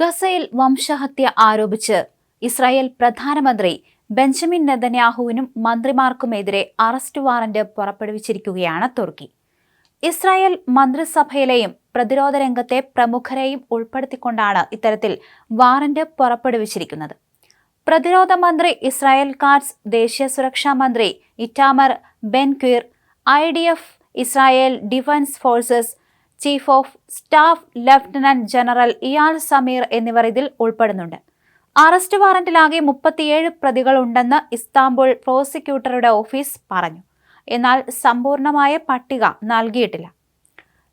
ഗസയിൽ വംശഹത്യ ആരോപിച്ച് ഇസ്രായേൽ പ്രധാനമന്ത്രി ബെഞ്ചമിൻ നെതന്യാഹുവിനും മന്ത്രിമാർക്കുമെതിരെ അറസ്റ്റ് വാറന്റ് പുറപ്പെടുവിച്ചിരിക്കുകയാണ് തുർക്കി. ഇസ്രായേൽ മന്ത്രിസഭയിലെയും പ്രതിരോധ രംഗത്തെ പ്രമുഖരെയും ഉൾപ്പെടുത്തിക്കൊണ്ടാണ് ഇത്തരത്തിൽ വാറന്റ് പുറപ്പെടുവിച്ചിരിക്കുന്നത്. പ്രതിരോധ മന്ത്രി ഇസ്രായേൽ കാർസ് ദേശീയ സുരക്ഷാ മന്ത്രി Itamar Ben Gvir I D F Israel defence forces chief of staff lieutenant general Eyal Zamir എന്നിവർ ഇതിൽ ഉൾപ്പെടുന്നുണ്ട്. അറസ്റ്റ് വാറന്റിലാകെ മുപ്പത്തിയേഴ് പ്രതികളുണ്ടെന്ന് ഇസ്താംബുൾ പ്രോസിക്യൂട്ടറുടെ ഓഫീസ് പറഞ്ഞു. എന്നാൽ സമ്പൂർണമായ പട്ടിക നൽകിയിട്ടില്ല.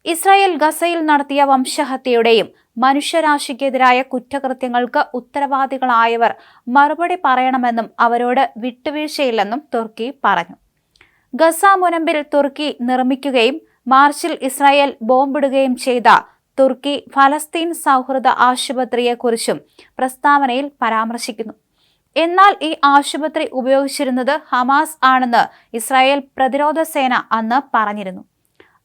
ഇസ്രായേൽ ഗസയിൽ നടത്തിയ വംശഹത്യയുടെയും മനുഷ്യരാശിക്കെതിരായ കുറ്റകൃത്യങ്ങൾക്ക് ഉത്തരവാദികളായവർ മറുപടി പറയണമെന്നും അവരോട് വിട്ടുവീഴ്ചയില്ലെന്നും തുർക്കി പറഞ്ഞു. ഗസ മുനമ്പിൽ തുർക്കി നിർമ്മിക്കുകയും മാർച്ചിൽ ഇസ്രായേൽ ബോംബിടുകയും ചെയ്ത തുർക്കി ഫലസ്തീൻ സൗഹൃദ ആശുപത്രിയെക്കുറിച്ചും പ്രസ്താവനയിൽ പരാമർശിക്കുന്നു. എന്നാൽ ഈ ആശുപത്രി ഉപയോഗിച്ചിരുന്നത് ഹമാസ് ആണെന്ന് ഇസ്രായേൽ പ്രതിരോധ സേന അന്ന് പറഞ്ഞിരുന്നു.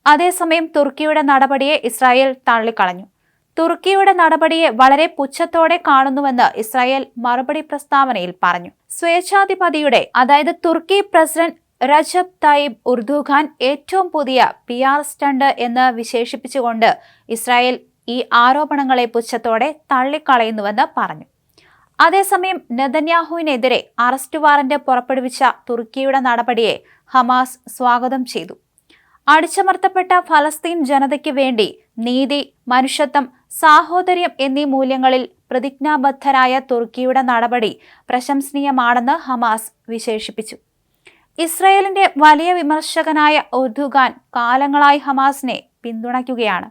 അതേസമയം തുർക്കിയുടെ നടപടിയെ ഇസ്രായേൽ തള്ളിക്കളഞ്ഞു. തുർക്കിയുടെ നടപടിയെ വളരെ പുച്ഛത്തോടെ കാണുന്നുവെന്ന് ഇസ്രായേൽ മറുപടി പ്രസ്താവനയിൽ പറഞ്ഞു. സ്വേച്ഛാധിപതിയുടെ അതായത് തുർക്കി പ്രസിഡന്റ് റജബ് തയ്യിബ് ഉർദുഖാൻ ഏറ്റവും പുതിയ പി ആർ സ്റ്റണ്ട് എന്ന് വിശേഷിപ്പിച്ചുകൊണ്ട് ഇസ്രായേൽ ഈ ആരോപണങ്ങളെ പുച്ഛത്തോടെ തള്ളിക്കളയുന്നുവെന്ന് പറഞ്ഞു. അതേസമയം നെതന്യാഹുവിനെതിരെ അറസ്റ്റ് വാറന്റ് പുറപ്പെടുവിച്ച തുർക്കിയുടെ നടപടിയെ ഹമാസ് സ്വാഗതം ചെയ്തു. അടിച്ചമർത്തപ്പെട്ട ഫലസ്തീൻ ജനതയ്ക്ക് വേണ്ടി നീതി മനുഷ്യത്വം സാഹോദര്യം എന്നീ മൂല്യങ്ങളിൽ പ്രതിജ്ഞാബദ്ധരായ തുർക്കിയുടെ നടപടി പ്രശംസനീയമാണെന്ന് ഹമാസ് വിശേഷിപ്പിച്ചു. ഇസ്രയേലിന്റെ വലിയ വിമർശകനായ ഉർദുഖാൻ കാലങ്ങളായി ഹമാസിനെ പിന്തുണയ്ക്കുകയാണ്.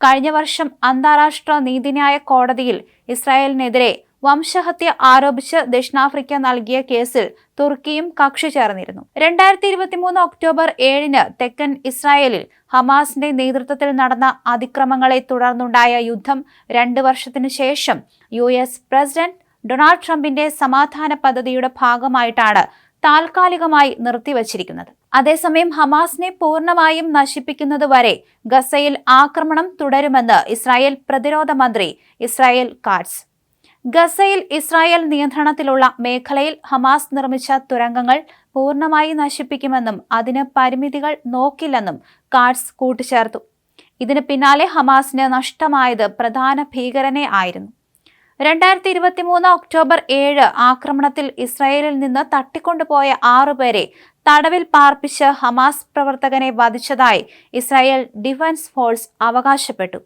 കഴിഞ്ഞ വർഷം അന്താരാഷ്ട്ര നീതിന്യായ കോടതിയിൽ ഇസ്രായേലിനെതിരെ വംശഹത്യ ആരോപിച്ച് ദക്ഷിണാഫ്രിക്ക നൽകിയ കേസിൽ തുർക്കിയും കക്ഷി ചേർന്നിരുന്നു. രണ്ടായിരത്തി ഇരുപത്തിമൂന്ന് ഒക്ടോബർ ഏഴിന് തെക്കൻ ഇസ്രായേലിൽ ഹമാസിന്റെ നേതൃത്വത്തിൽ നടന്ന അതിക്രമങ്ങളെ തുടർന്നുണ്ടായ യുദ്ധം രണ്ട് വർഷത്തിനു ശേഷം യു പ്രസിഡന്റ് ഡൊണാൾഡ് ട്രംപിന്റെ സമാധാന പദ്ധതിയുടെ ഭാഗമായിട്ടാണ് താൽക്കാലികമായി നിർത്തിവച്ചിരിക്കുന്നത്. അതേസമയം ഹമാസിനെ പൂർണമായും നശിപ്പിക്കുന്നത് വരെ ഗസയിൽ ആക്രമണം തുടരുമെന്ന് ഇസ്രായേൽ പ്രതിരോധ മന്ത്രി ഇസ്രായേൽ കാറ്റ്സ് ഗസയിൽ ഇസ്രായേൽ നിയന്ത്രണത്തിലുള്ള മേഖലയിൽ ഹമാസ് നിർമ്മിച്ച തുരങ്കങ്ങൾ പൂർണമായി നശിപ്പിക്കുമെന്നും അതിന് പരിമിതികൾ നോക്കില്ലെന്നും കാർഡ്സ് കൂട്ടിച്ചേർത്തു. ഇതിന് പിന്നാലെ ഹമാസിന് നഷ്ടമായത് പ്രധാന ഭീകരനെ ആയിരുന്നു. രണ്ടായിരത്തി ഇരുപത്തി മൂന്ന് ഒക്ടോബർ ഏഴ് ആക്രമണത്തിൽ ഇസ്രായേലിൽ നിന്ന് തട്ടിക്കൊണ്ടുപോയ ആറുപേരെ തടവിൽ പാർപ്പിച്ച് ഹമാസ് പ്രവർത്തകനെ വധിച്ചതായി ഇസ്രായേൽ ഡിഫൻസ് ഫോഴ്സ് അവകാശപ്പെട്ടു.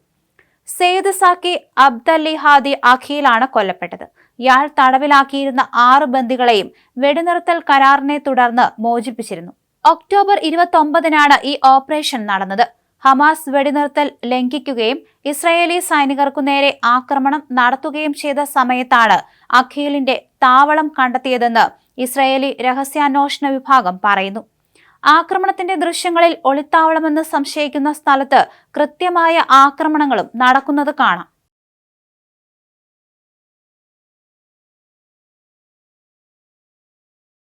സെയ്ദ് സാക്കി അബ്ദല്ലി ഹാദി അഖീലാണ് കൊല്ലപ്പെട്ടത്. ഇയാൾ തടവിലാക്കിയിരുന്ന ആറ് ബന്ദികളെയും വെടിനിർത്തൽ കരാറിനെ തുടർന്ന് മോചിപ്പിച്ചിരുന്നു. ഒക്ടോബർ ഇരുപത്തി ഒമ്പതിനാണ് ഈ ഓപ്പറേഷൻ നടന്നത്. ഹമാസ് വെടിനിർത്തൽ ലംഘിക്കുകയും ഇസ്രയേലി സൈനികർക്കു നേരെ ആക്രമണം നടത്തുകയും ചെയ്ത സമയത്താണ് അഖീലിന്റെ താവളം കണ്ടെത്തിയതെന്ന് ഇസ്രയേലി രഹസ്യാന്വേഷണ വിഭാഗം പറയുന്നു. ആക്രമണത്തിന്റെ ദൃശ്യങ്ങളിൽ ഒളിത്താവളമെന്ന് സംശയിക്കുന്ന സ്ഥലത്ത് കൃത്യമായ ആക്രമണങ്ങളും നടക്കുന്നത് കാണാം.